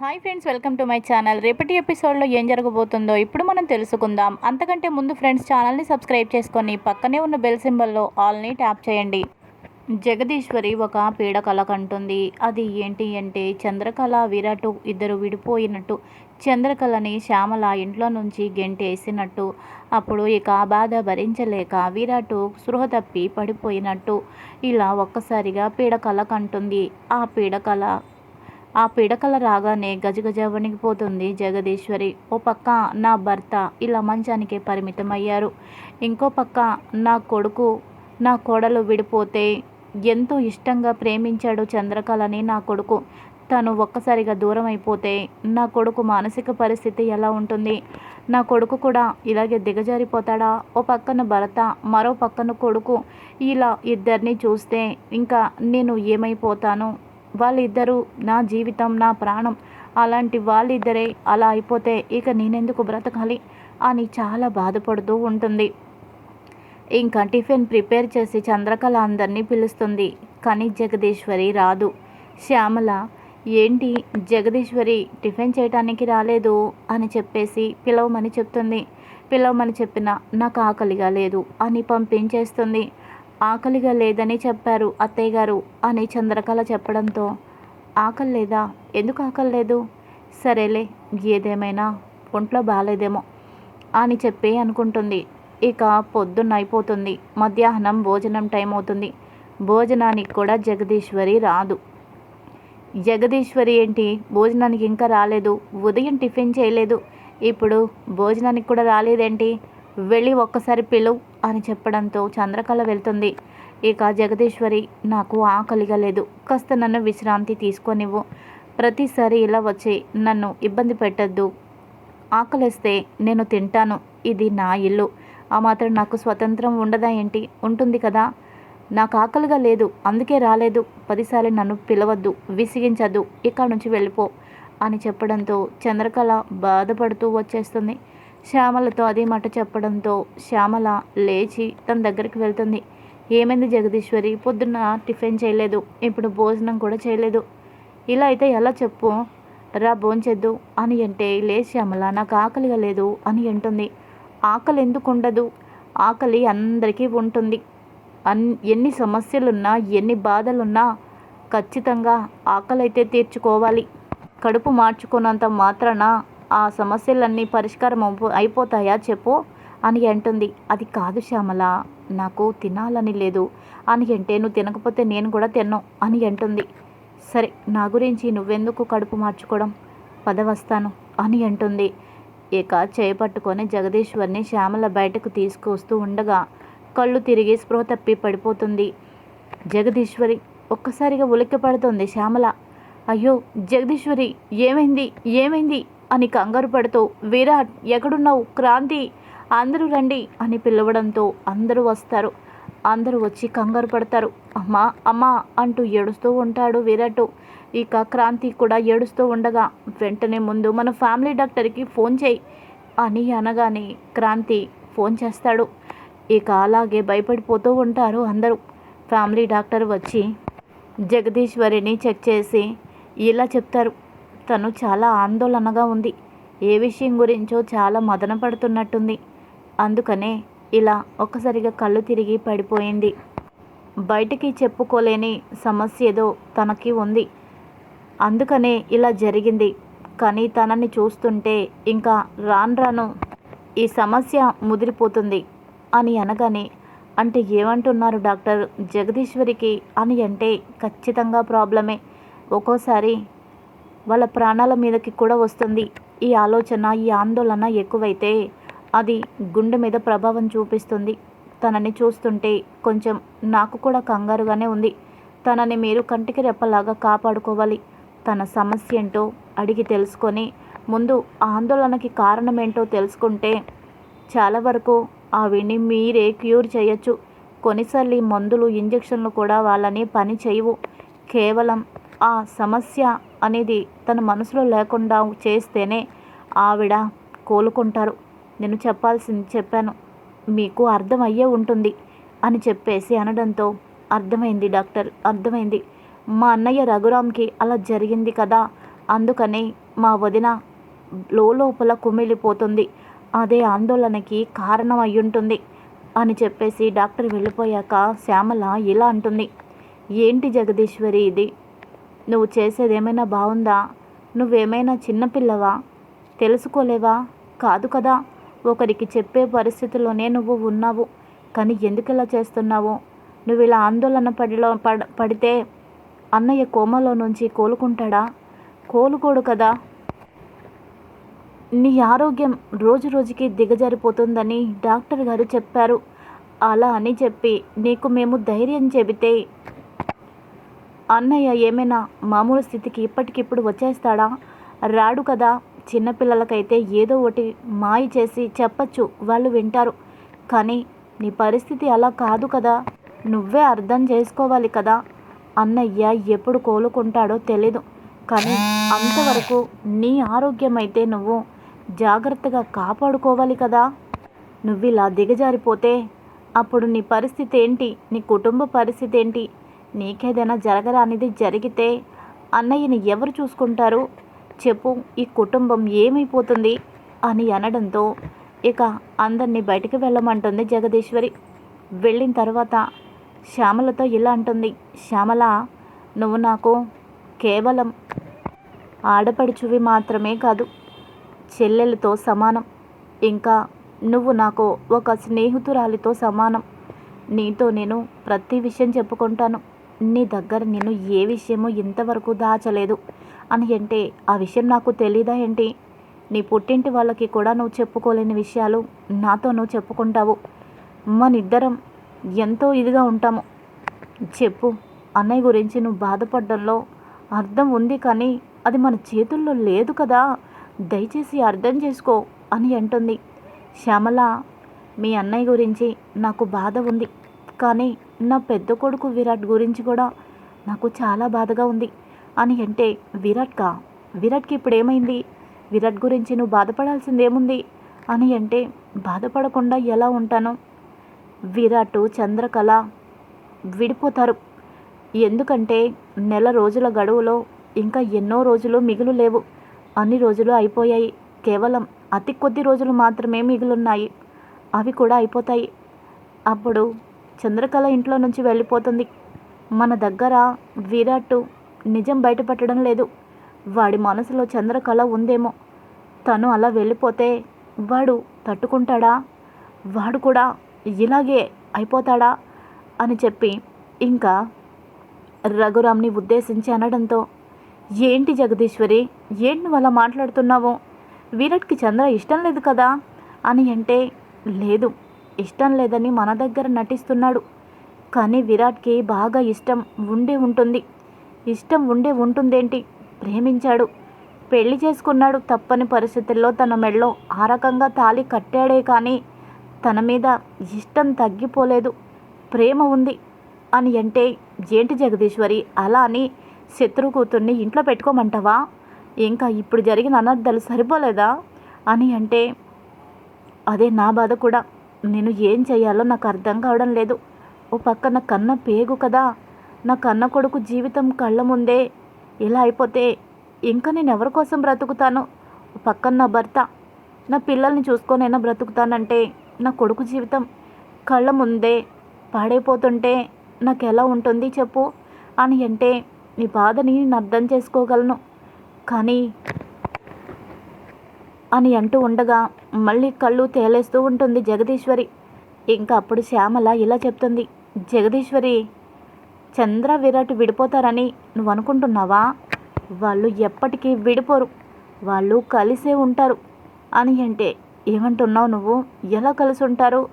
Hi friends welcome to my channel. రేపటి ఎపిసోడ్లో ఏం జరగబోతుందో ఇప్పుడు మనం తెలుసుకుందాం. అంతకంటే ముందు ఫ్రెండ్స్ ఛానల్ని సబ్స్క్రైబ్ చేసుకొని పక్కనే ఉన్న బెల్ సింబల్లో ఆల్ని ట్యాప్ చేయండి. జగదీశ్వరి ఒక పీడకళ కంటుంది అది ఏంటి అంటే చంద్రకళ విరాటు ఇద్దరు విడిపోయినట్టు. చంద్రకళని శ్యామల ఇంట్లో నుంచి గెంటేసినట్టు. అప్పుడు ఇక ఆ బాధ భరించలేక విరాటు స్పృహ తప్పి పడిపోయినట్టు. ఇలా ఒక్కసారిగా పీడకళ కంటుంది ఆ పీడకళ ఆ పిడకల రాగానే గజగజ వణిగిపోతుంది జగదీశ్వరి. ఓ పక్క నా భర్త ఇలా మంచానికే పరిమితమయ్యారు. ఇంకో పక్క నా కొడుకు నా కోడలు విడిపోతే ఎంతో ఇష్టంగా ప్రేమించాడు చంద్రకళని నా కొడుకు. తను ఒక్కసారిగా దూరం అయిపోతే నా కొడుకు మానసిక పరిస్థితి ఎలా ఉంటుంది? నా కొడుకు కూడా ఇలాగే దిగజారిపోతాడా? ఓ పక్కన భర్త మరో పక్కన కొడుకు. ఇలా ఇద్దరిని చూస్తే ఇంకా నేను ఏమైపోతాను? వాళ్ళిద్దరూ నా జీవితం నా ప్రాణం అలాంటి వాళ్ళిద్దరే అలా అయిపోతే ఇక నేనెందుకు బ్రతకాలి? అని చాలా బాధపడుతూ ఉంటుంది. ఇంకా టిఫిన్ ప్రిపేర్ చేసి చంద్రకళ అందరినీ పిలుస్తుంది. కానీ జగదీశ్వరి రాదు. శ్యామల ఏంటి జగదీశ్వరి టిఫిన్ చేయటానికి రాలేదు? అని చెప్పేసి పిలవమని చెప్తుంది. పిలవమని చెప్పిన నాకు ఆకలిగా లేదు అని పంపించేస్తుంది. ఆకలిగా లేదని చెప్పారు అత్తయ్య గారు అని చంద్రకళ చెప్పడంతో. ఆకలి లేదా? ఎందుకు ఆకలి లేదు? సరేలే ఏదేమైనా ఒంట్లో బాగాలేదేమో అని చెప్పి అనుకుంటుంది. ఇక పొద్దున్న అయిపోతుంది మధ్యాహ్నం భోజనం టైం అవుతుంది. భోజనానికి కూడా జగదీశ్వరి రాదు. జగదీశ్వరి ఏంటి? భోజనానికి ఇంకా రాలేదు ఉదయం టిఫిన్ చేయలేదు. ఇప్పుడు భోజనానికి కూడా రాలేదేంటి? వెళ్ళి ఒక్కసారి పిలువు. అని చెప్పడంతో చంద్రకళ వెళ్తుంది. ఇక జగదీశ్వరి నాకు ఆకలిగా లేదు. కాస్త నన్ను విశ్రాంతి తీసుకొనివ్వు. ప్రతిసారి ఇలా వచ్చి నన్ను ఇబ్బంది పెట్టద్దు. ఆకలిస్తే నేను తింటాను. ఇది నా ఇల్లు. ఆ మాత్రం నాకు స్వతంత్రం ఉండదా ఏంటి? ఉంటుంది కదా. నాకు ఆకలిగా లేదు. అందుకే రాలేదు. పదిసార్లు నన్ను పిలవద్దు. విసిగించద్దు. ఇక్కడ నుంచి వెళ్ళిపో అని చెప్పడంతో చంద్రకళ బాధపడుతూ వచ్చేస్తుంది. శ్యామలతో అదే మాట చెప్పడంతో శ్యామల లేచి తన దగ్గరికి వెళ్తుంది. ఏమైంది జగదీశ్వరి? పొద్దున్న టిఫిన్ చేయలేదు. ఇప్పుడు భోజనం కూడా చేయలేదు. ఇలా అయితే ఎలా చెప్పు? రా భోంచేద్దు అని అంటే లే శ్యామల నాకు ఆకలిగా లేదు అని అంటుంది. ఆకలి ఎందుకు ఉండదు? ఆకలి అందరికీ ఉంటుంది. అన్ ఎన్ని సమస్యలున్నా ఎన్ని బాధలున్నా ఖచ్చితంగా ఆకలి అయితే తీర్చుకోవాలి. కడుపు మార్చుకున్నంత మాత్రాన ఆ సమస్యలన్నీ పరిష్కారం అయిపోతాయా చెప్పు అని అంటుంది. అది కాదు శ్యామల నాకు తినాలని లేదు. అని అంటే నువ్వు తినకపోతే నేను కూడా తిన్నావు అని అంటుంది. సరే నా గురించి నువ్వెందుకు కడుపు మార్చుకోవడం? పద వస్తాను అని అంటుంది. ఇక చేపట్టుకొని జగదీశ్వర్ని శ్యామల బయటకు తీసుకొస్తూ ఉండగా కళ్ళు తిరిగి స్పృహ తప్పి పడిపోతుంది. జగదీశ్వరి ఒక్కసారిగా ఉలిక్కి పడుతుంది శ్యామల. అయ్యో జగదీశ్వరి ఏమైంది? ఏమైంది? అని కంగారు పడుతూ విరాట్ ఎక్కడున్నావు? క్రాంతి! అందరూ రండి! అని పిలవడంతో అందరూ వస్తారు. అందరూ వచ్చి కంగారు పడతారు. అమ్మా అమ్మా! అంటూ ఏడుస్తూ ఉంటాడు విరాట్ ఇక క్రాంతి కూడా ఏడుస్తూ ఉండగా వెంటనే ముందు మన ఫ్యామిలీ డాక్టర్కి ఫోన్ చేయి! అని అనగానే క్రాంతి ఫోన్ చేస్తాడు. ఇక అలాగే భయపడిపోతూ ఉంటారు అందరూ. ఫ్యామిలీ డాక్టర్ వచ్చి జగదీశ్వరిని చెక్ చేసి ఇలా చెప్తారు. తను చాలా ఆందోళనగా ఉంది. ఏ విషయం గురించో చాలా మదన పడుతున్నట్టుంది. అందుకనే ఇలా ఒక్కసారిగా కళ్ళు తిరిగి పడిపోయింది. బయటికి చెప్పుకోలేని సమస్య ఏదో తనకి ఉంది. అందుకనే ఇలా జరిగింది. కానీ తనని చూస్తుంటే ఇంకా రాను రాను ఈ సమస్య ముదిరిపోతుంది అని అనగానే అంటే ఏమంటున్నారు డాక్టర్ జగదీశ్వరికి అని అంటే ఖచ్చితంగా ప్రాబ్లమే. ఒక్కోసారి వాళ్ళ ప్రాణాల మీదకి కూడా వస్తుంది. ఈ ఆలోచన ఈ ఆందోళన ఎక్కువైతే అది గుండె మీద ప్రభావం చూపిస్తుంది. తనని చూస్తుంటే కొంచెం నాకు కూడా కంగారుగానే ఉంది. తనని మీరు కంటికి రెప్పలాగా కాపాడుకోవాలి. తన సమస్య ఏంటో అడిగి తెలుసుకొని ముందు ఆందోళనకి కారణం ఏంటో తెలుసుకుంటే చాలా వరకు ఆవిడ్ని మీరే క్యూర్ చేయొచ్చు. కొన్నిసార్లు మందులు ఇంజక్షన్లు కూడా వాళ్ళని పని చేయవు. కేవలం ఆ సమస్య అనేది తన మనసులో లేకుండా చేస్తేనే ఆవిడ కోలుకుంటారు. నేను చెప్పాల్సింది చెప్పాను. మీకు అర్థమయ్యే ఉంటుంది అని చెప్పేసి అనడంతో అర్థమైంది డాక్టర్ అర్థమైంది. మా అన్నయ్య రఘురామ్కి అలా జరిగింది కదా అందుకని మా వదిన లోపల కుమిలిపోతుంది. అదే ఆందోళనకి కారణం అయ్యుంటుంది అని చెప్పేసి డాక్టర్ వెళ్ళిపోయాక శ్యామల ఇలా అంటుంది. ఏంటి జగదీశ్వరి ఇది? నువ్వు చేసేదేమైనా బాగుందా నువ్వేమైనా చిన్నపిల్లవా తెలుసుకోలేవా? కాదు కదా ఒకరికి చెప్పే పరిస్థితిలోనే నువ్వు ఉన్నావు. కానీ ఎందుకు ఇలా చేస్తున్నావు? నువ్వు ఇలా ఆందోళన పడిలో పడ పడితే అన్నయ్య కోమలో నుంచి కోలుకుంటాడా? కోలుకోడు కదా. నీ ఆరోగ్యం రోజు రోజుకి దిగజారిపోతుందని డాక్టర్ గారు చెప్పారు. అలా అని చెప్పి నీకు మేము ధైర్యం చెబితే అన్నయ్య ఏమైనా మామూలు స్థితికి ఇప్పటికిప్పుడు వచ్చేస్తాడా? రాడు కదా చిన్నపిల్లలకైతే ఏదో ఒకటి మాయ చేసి చెప్పచ్చు వాళ్ళు వింటారు. కానీ నీ పరిస్థితి అలా కాదు కదా నువ్వే అర్థం చేసుకోవాలి కదా. అన్నయ్య ఎప్పుడు కోలుకుంటాడో తెలీదు. కానీ అంతవరకు నీ ఆరోగ్యం అయితే నువ్వు జాగ్రత్తగా కాపాడుకోవాలి కదా. నువ్వు ఇలా దిగజారిపోతే అప్పుడు నీ పరిస్థితి ఏంటి? నీ కుటుంబ పరిస్థితి ఏంటి? నీకేదైనా జరగరానిది జరిగితే అన్నయ్యని ఎవరు చూసుకుంటారు? చెప్పు ఈ కుటుంబం ఏమైపోతుంది? అని అనడంతో ఇక అందరినీ బయటికి వెళ్ళమంటుంది జగదీశ్వరి. వెళ్ళిన తర్వాత శ్యామలతో ఇలా అంటుంది. శ్యామల నువ్వు నాకు కేవలం ఆడపడుచువి మాత్రమే కాదు చెల్లెలతో సమానం. ఇంకా నువ్వు నాకు ఒక స్నేహితురాలితో సమానం. నీతో నేను ప్రతి విషయం చెప్పుకుంటాను. నీ దగ్గర నేను ఏ విషయము ఇంతవరకు దాచలేదు. అని అంటే ఆ విషయం నాకు తెలీదా ఏంటి? నీ పుట్టింటి వాళ్ళకి కూడా నువ్వు చెప్పుకోలేని విషయాలు నాతో నువ్వు చెప్పుకుంటావు. మనిద్దరం ఎంతో ఇదిగా ఉంటాము. చెప్పు. అన్నయ్య గురించి నువ్వు బాధపడడంలో అర్థం ఉంది కానీ అది మన చేతుల్లో లేదు కదా. దయచేసి అర్థం చేసుకో అని అంటుంది. శ్యామల మీ అన్నయ్య గురించి నాకు బాధ ఉంది. కానీ నా పెద్ద కొడుకు విరాట్ గురించి కూడా నాకు చాలా బాధగా ఉంది. అని అంటే విరాట్కా? విరాట్కి ఇప్పుడు ఏమైంది విరాట్ గురించి నువ్వు బాధపడాల్సింది ఏముంది అని అంటే బాధపడకుండా ఎలా ఉంటాను? విరాట్ చంద్రకళ విడిపోతారు. ఎందుకంటే నెల రోజుల గడువులో ఇంకా ఎన్నో రోజులు మిగులు లేవు అన్ని రోజులు అయిపోయాయి. కేవలం అతి కొద్ది రోజులు మాత్రమే మిగులున్నాయి. అవి కూడా అయిపోతాయి. అప్పుడు చంద్రకళ ఇంట్లో నుంచి వెళ్ళిపోతుంది. మన దగ్గర విరాట్ నిజం బయటపెట్టడం లేదు. వాడి మనసులో చంద్రకళ ఉందేమో. తను అలా వెళ్ళిపోతే వాడు తట్టుకుంటాడా? వాడు కూడా ఇలాగే అయిపోతాడా? అని చెప్పి ఇంకా రఘురామ్ని ఉద్దేశించి అనడంతో ఏంటి జగదీశ్వరి ఏంటి నువ్వు అలా మాట్లాడుతున్నావు? విరాట్కి చంద్ర ఇష్టం లేదు కదా? అని అంటే లేదు. ఇష్టం లేదని మన దగ్గర నటిస్తున్నాడు. కానీ విరాట్కి బాగా ఇష్టం ఉండే ఉంటుంది. ఇష్టం ఉండే ఉంటుందేంటి? ప్రేమించాడు. పెళ్ళి చేసుకున్నాడు తప్పని పరిస్థితుల్లో తన మెడలో ఆ రకంగా తాళి కట్టాడే కానీ తన మీద ఇష్టం తగ్గిపోలేదు. ప్రేమ ఉంది అని అంటే ఏంటి జగదీశ్వరి? అలా అని శత్రు కూతుర్ని ఇంట్లో పెట్టుకోమంటావా? ఇంకా ఇప్పుడు జరిగిన అనర్థాలు సరిపోలేదా? అని అంటే అదే నా బాధ కూడా. నేను ఏం చేయాలో నాకు అర్థం కావడం లేదు. ఓ పక్కన కన్న పేగు కదా. నా కన్న కొడుకు జీవితం కళ్ళ ముందే ఇలా అయిపోతే ఇంకా నేను ఎవరి కోసం బ్రతుకుతాను? ఓ పక్కన నా భర్త నా పిల్లల్ని చూసుకొనైనా బ్రతుకుతానంటే నా కొడుకు జీవితం కళ్ళ ముందే పాడైపోతుంటే నాకు ఎలా ఉంటుంది చెప్పు? అని అంటే నీ బాధని నేను అర్థం చేసుకోగలను. కానీ అని అంటూ ఉండగా మళ్ళీ కళ్ళు తేలేస్తూ ఉంటుంది జగదీశ్వరి. ఇంకా అప్పుడు శ్యామల ఇలా చెప్తుంది. జగదీశ్వరి చంద్ర విరాట్ విడిపోతారని నువ్వు అనుకుంటున్నావా? వాళ్ళు ఎప్పటికీ విడిపోరు. వాళ్ళు కలిసే ఉంటారు. అని అంటే ఏమంటున్నావు నువ్వు? ఎలా కలిసి ఉంటారు?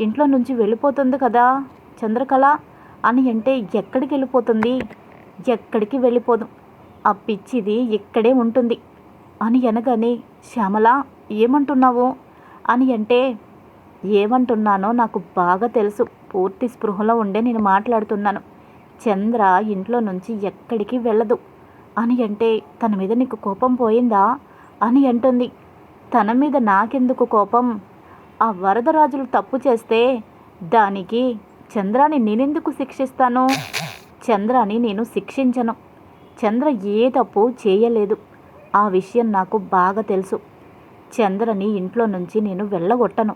ఇంట్లో నుంచి వెళ్ళిపోతుంది కదా చంద్రకళ అని అంటే ఎక్కడికి వెళ్ళిపోతుంది? ఎక్కడికి వెళ్ళిపోదు. ఆ పిచ్చిది ఇక్కడే ఉంటుంది అని అనగానే శ్యామల ఏమంటున్నావు? అని అంటే ఏమంటున్నానో నాకు బాగా తెలుసు. పూర్తి స్పృహలో ఉండే నేను మాట్లాడుతున్నాను. చంద్ర ఇంట్లో నుంచి ఎక్కడికి వెళ్ళదు. అని అంటే తన మీద నీకు కోపం పోయిందా? అని అంటుంది. తన మీద నాకెందుకు కోపం? ఆ వరదరాజులు తప్పు చేస్తే దానికి చంద్రాని నేనెందుకు శిక్షిస్తాను? చంద్రాని నేను శిక్షించను. చంద్ర ఏ తప్పు చేయలేదు. ఆ విషయం నాకు బాగా తెలుసు. చంద్రని ఇంట్లో నుంచి నేను వెళ్ళగొట్టను.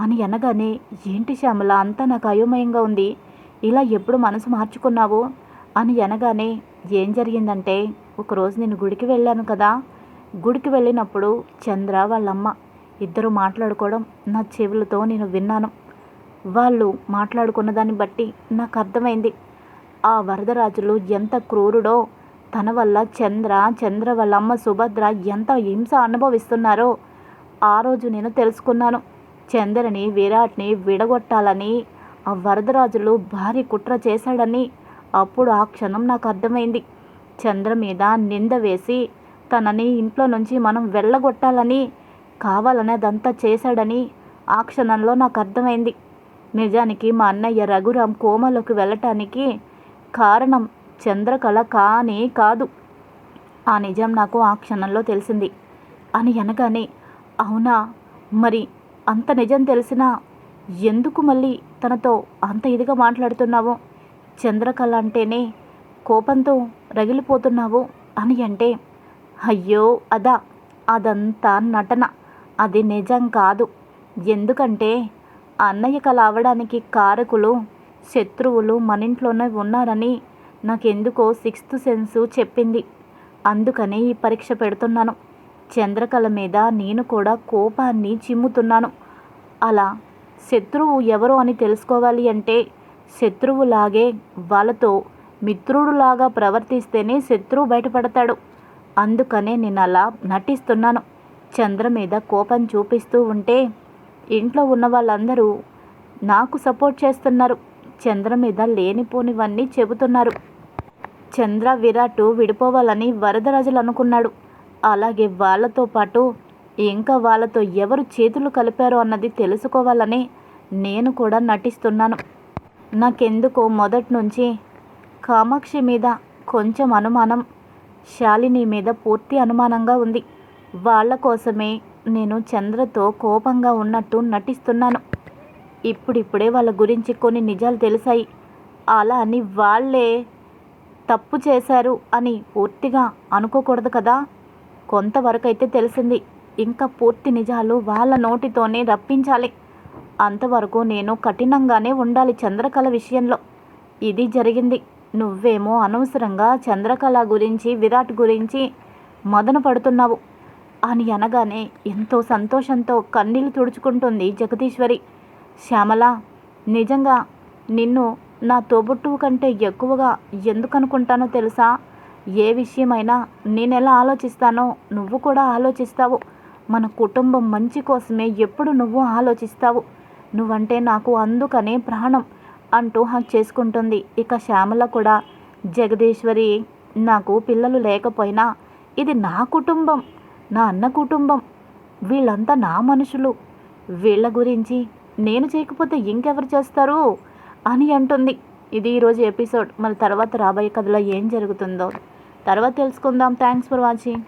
అని అనగానే ఏంటి శ్యామల అంతా నాకు అయోమయంగా ఉంది. ఇలా ఎప్పుడు మనసు మార్చుకున్నావు? అని అనగానే ఏం జరిగిందంటే ఒకరోజు నేను గుడికి వెళ్ళాను కదా. గుడికి వెళ్ళినప్పుడు చంద్ర వాళ్ళమ్మ ఇద్దరు మాట్లాడుకోవడం నా చెవులతో నేను విన్నాను. వాళ్ళు మాట్లాడుకున్న దాన్ని బట్టి నాకు అర్థమైంది. ఆ వరదరాజులు ఎంత క్రూరుడో తన వల్ల చంద్ర చంద్ర వాళ్ళ అమ్మ సుభద్ర ఎంత హింస అనుభవిస్తున్నారో ఆ రోజు నేను తెలుసుకున్నాను. చంద్రని విరాట్ని విడగొట్టాలని ఆ వరదరాజులు భారీ కుట్ర చేశాడని అప్పుడు ఆ క్షణం నాకు అర్థమైంది. చంద్ర మీద నింద వేసి తనని ఇంట్లో నుంచి మనం వెళ్ళగొట్టాలని కావాలని అదంతా చేశాడని ఆ క్షణంలో నాకు అర్థమైంది. నిజానికి మా అన్నయ్య రఘురాం కోమలోకి వెళ్ళటానికి కారణం చంద్రకళ కానే కాదు. ఆ నిజం నాకు ఆ క్షణంలో తెలిసింది. అని అనగానే అవునా? మరి అంత నిజం తెలిసినా ఎందుకు మళ్ళీ తనతో అంత ఇదిగా మాట్లాడుతున్నావు? చంద్రకళ అంటేనే కోపంతో రగిలిపోతున్నావు అని అంటే అయ్యో అదా. అదంతా నటన. అది నిజం కాదు. ఎందుకంటే అన్నయ్య కళ అవడానికి కారకులు శత్రువులు మన ఇంట్లోనే ఉన్నారని నాకెందుకో సిక్స్త్ సెన్సు చెప్పింది. అందుకనే ఈ పరీక్ష పెడుతున్నాను. చంద్రకళ మీద నేను కూడా కోపాన్ని చిమ్ముతున్నాను. అలా శత్రువు ఎవరు అని తెలుసుకోవాలి అంటే శత్రువులాగే వాళ్ళతో మిత్రుడులాగా ప్రవర్తిస్తేనే శత్రువు బయటపడతాడు. అందుకనే నేను అలా నటిస్తున్నాను. చంద్ర మీద కోపం చూపిస్తూ ఉంటే ఇంట్లో ఉన్న వాళ్ళందరూ నాకు సపోర్ట్ చేస్తున్నారు. చంద్ర మీద లేనిపోనివన్నీ చెబుతున్నారు. చంద్ర విరాట్ విడిపోవాలని వరదరాజులు అనుకున్నాడు. అలాగే వాళ్ళతో పాటు ఇంకా వాళ్ళతో ఎవరు చేతులు కలిపారో అన్నది తెలుసుకోవాలని నేను కూడా నటిస్తున్నాను. నాకెందుకో మొదటి నుంచి కామాక్షి మీద కొంచెం అనుమానం శాలిని మీద పూర్తి అనుమానంగా ఉంది. వాళ్ళ కోసమే నేను చంద్రతో కోపంగా ఉన్నట్టు నటిస్తున్నాను. ఇప్పుడిప్పుడే వాళ్ళ గురించి కొన్ని నిజాలు తెలిసాయి. అలా అని వాళ్ళే తప్పు చేశారు అని పూర్తిగా అనుకోకూడదు కదా? కొంతవరకు అయితే తెలిసింది. ఇంకా పూర్తి నిజాలు వాళ్ళ నోటితోనే రప్పించాలి. అంతవరకు నేను కఠినంగానే ఉండాలి చంద్రకళ విషయంలో. ఇది జరిగింది. నువ్వేమో అనవసరంగా చంద్రకళ గురించి విరాట్ గురించి మదన పడుతున్నావు అని అనగానే ఎంతో సంతోషంతో కన్నీళ్ళు తుడుచుకుంటుంది జగదీశ్వరి. శ్యామల నిజంగా నిన్ను నా తోబుట్టువు కంటే ఎక్కువగా ఎందుకు అనుకుంటానో తెలుసా? ఏ విషయమైనా నేనెలా ఆలోచిస్తానో నువ్వు కూడా ఆలోచిస్తావు. మన కుటుంబం మంచి కోసమే ఎప్పుడు నువ్వు ఆలోచిస్తావు. నువ్వంటే నాకు అందుకనే ప్రాణం అంటూ హక్ చేసుకుంటుంది. ఇక శ్యామల కూడా జగదీశ్వరి నాకు పిల్లలు లేకపోయినా ఇది నా కుటుంబం నా అన్న కుటుంబం. వీళ్ళంతా నా మనుషులు. వీళ్ళ గురించి నేను చేయకపోతే ఇంకెవరు చేస్తారు? అని అంటుంది. ఇది ఈరోజు ఎపిసోడ్. మరి తర్వాత రాబోయే కథలో ఏం జరుగుతుందో? తర్వాత తెలుసుకుందాం. Thanks for watching.